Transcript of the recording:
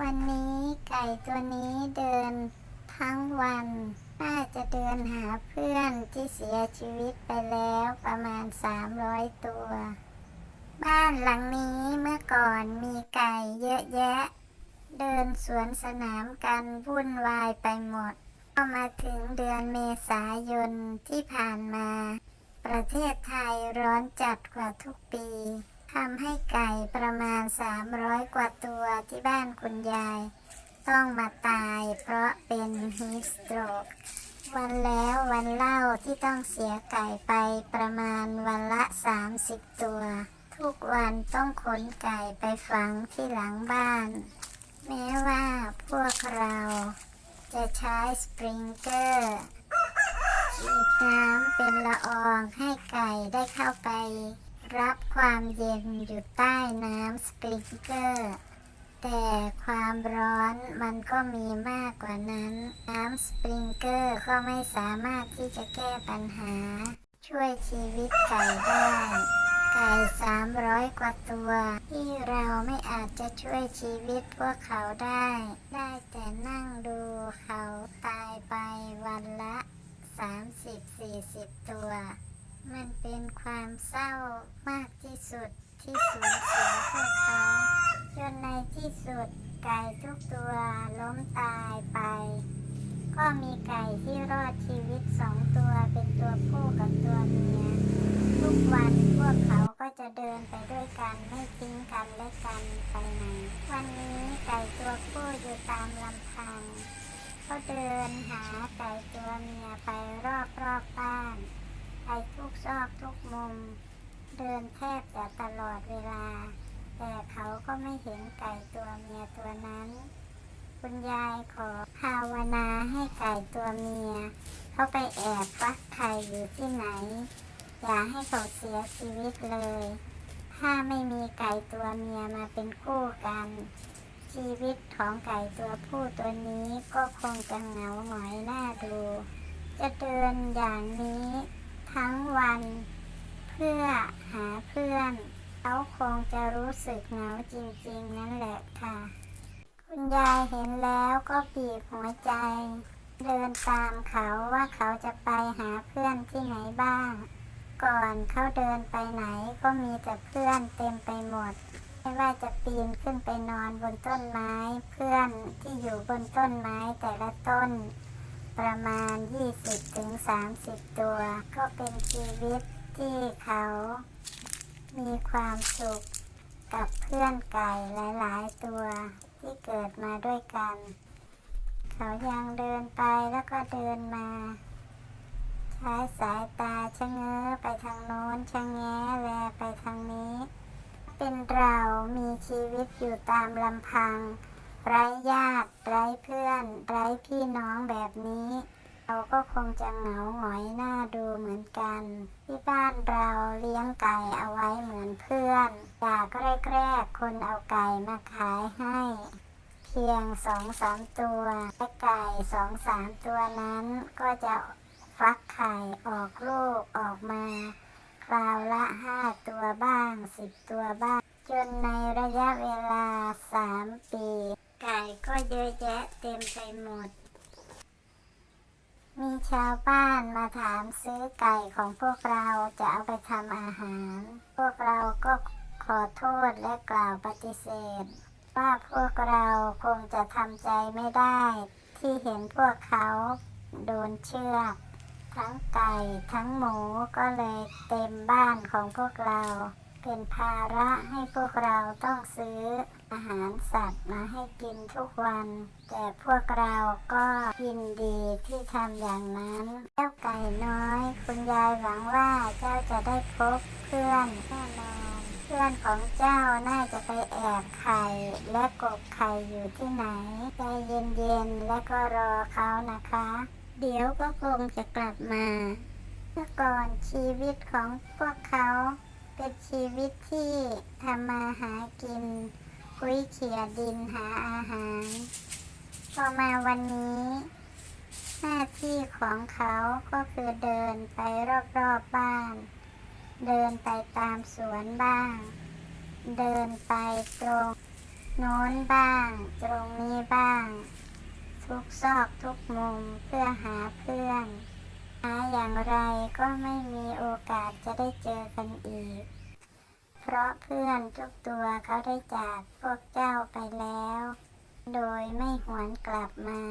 วันนี้ไก่ตัวนี้เดินทั้งวันน่าจะเดินหาเพื่อนที่เสียชีวิตไปแล้วประมาณ 300 ตัว บ้านหลังนี้เมื่อก่อนมีไก่เยอะแยะ เดินสวนสนามกันวุ่นวายไปหมดพอมาถึงเดือนเมษายนที่ผ่านมา ประเทศไทยร้อนจัดกว่าทุกปี ทำให้ไก่ประมาณ 300 กว่าตัวที่บ้านคุณยาย ต้องมาตายเพราะเป็นฮีสโตรกวันแล้ววันเล่าที่ต้องเสียไก่ไปประมาณวันละ 30 ตัว ทุกวันต้องขนไก่ไปฝังที่หลังบ้าน แม้ว่าพวกเราจะใช้สปริงเกอร์ฉีดน้ำเป็นละอองให้ไก่ได้เข้าไป รับความเย็นอยู่ใต้น้ำสปริงเกอร์ แต่ความร้อนมันก็มีมากกว่านั้น น้ำสปริงเกอร์ก็ไม่สามารถที่จะแก้ปัญหา ช่วยชีวิตไก่ได้ไก่สามร้อยกว่าตัว ที่เราไม่อาจจะช่วยชีวิตพวกเขาได้ ได้แต่นั่งดูเขาตายไปวันละ 30-40 ตัว มันเป็นความเศร้ามากที่สุดที่สูญเสียพวกเขาจนในที่สุดไก่ทุกตัวล้มตายไป ก็มีไก่ที่รอดชีวิตสองตัวเป็นตัวผู้กับตัวเมียทุกวันพวกเขาก็จะเดินไปด้วยกันไม่ทิ้งกันและกันไปไหนวันนี้ไก่ตัวผู้อยู่ตามลำพังเขาเดินหาไก่ตัวเมียไปรอบรอบบ้าน ไปทุกซอกทุกมุม เดินแทบจะตลอดเวลา แต่เขาก็ไม่เห็นไก่ตัวเมียตัวนั้น คุณยายขอภาวนาให้ไก่ตัวเมีย เขาไปแอบฟักไข่อยู่ที่ไหน อย่าให้เขาเสียชีวิตเลย ถ้าไม่มีไก่ตัวเมียมาเป็นคู่กัน ชีวิตของไก่ตัวผู้ตัวนี้ก็คงจะเหงาหงอยหน้าดู จะเดินอย่างนี้ ทั้งวัน เพื่อหาเพื่อน เขาคงจะรู้สึกเหงาจริงๆ นั่นแหละค่ะ คุณยายเห็นแล้วก็บีบหัวใจ เดินตามเขาว่าเขาจะไปหาเพื่อนที่ไหนบ้าง ก่อนเขาเดินไปไหนก็มีแต่เพื่อนเต็มไปหมดไม่ว่าจะปีนขึ้นไปนอนบนต้นไม้ เพื่อนที่อยู่บนต้นไม้แต่ละต้น ประมาณ 20-30 ตัว ก็เป็นชีวิตที่เขา มีความสุขกับเพื่อนไก่หลาย ๆ ตัวที่เกิดมาด้วยกัน เขายังเดินไปแล้วก็เดินมา ใช้สายตาชะเง้อไปทางโน้นชะแงะแลไปทางนี้ เป็นเรามีชีวิตอยู่ตามลำพัง ไร้ญาติไร้เพื่อนไร้พี่น้องแบบนี้ เราก็คงจะเหงาหงอยหน้าดูเหมือนกัน ที่บ้านเราเลี้ยงไก่เอาไว้เหมือนเพื่อนจากแรกๆคนเอาไก่มาขายให้ เพียงสองสามตัวและไก่สองสามตัวนั้นก็จะฟักไข่ออกลูกออกมาคราวละห้าตัวบ้างสิบตัวบ้าง จนในระยะเวลาสามปี ไก่ก็เยอะแยะเต็มไปหมด มีชาวบ้านมาถามซื้อไก่ของพวกเราจะเอาไปทำอาหาร พวกเราก็ขอโทษและกล่าวปฏิเสธ ว่าพวกเราคงจะทำใจไม่ได้ ที่เห็นพวกเขาโดนเชือกทั้งไก่ทั้งหมูก็เลยเต็มบ้านของพวกเรา เป็นภาระให้พวกเราต้องซื้ออาหารสัตว์มาให้กินทุกวัน แต่พวกเราก็ยินดีที่ทำอย่างนั้น เจ้าไก่น้อย คุณยายหวังว่าเจ้าจะได้พบเพื่อนแน่นอน เพื่อนของเจ้าน่าจะไปแอบไข่และกบไข่อยู่ที่ไหนใจเย็นๆและก็รอเขานะคะ เดี๋ยวก็คงจะกลับมาเมื่อก่อนชีวิตของพวกเขา เป็นชีวิตที่ทำมาหากินคุยเขียดินหาอาหาร พอมาวันนี้ หน้าที่ของเขาก็คือเดินไปรอบๆบ้าน เดินไปตามสวนบ้าง เดินไปตรงโน้นบ้าง ตรงนี้บ้าง ทุกซอกทุกมุมเพื่อหาเพื่อน อย่างไรก็ไม่มีโอกาสจะได้เจอกันอีก เพราะเพื่อนทุกตัวเขาได้จากพวกเจ้าไปแล้ว โดยไม่หวนกลับมา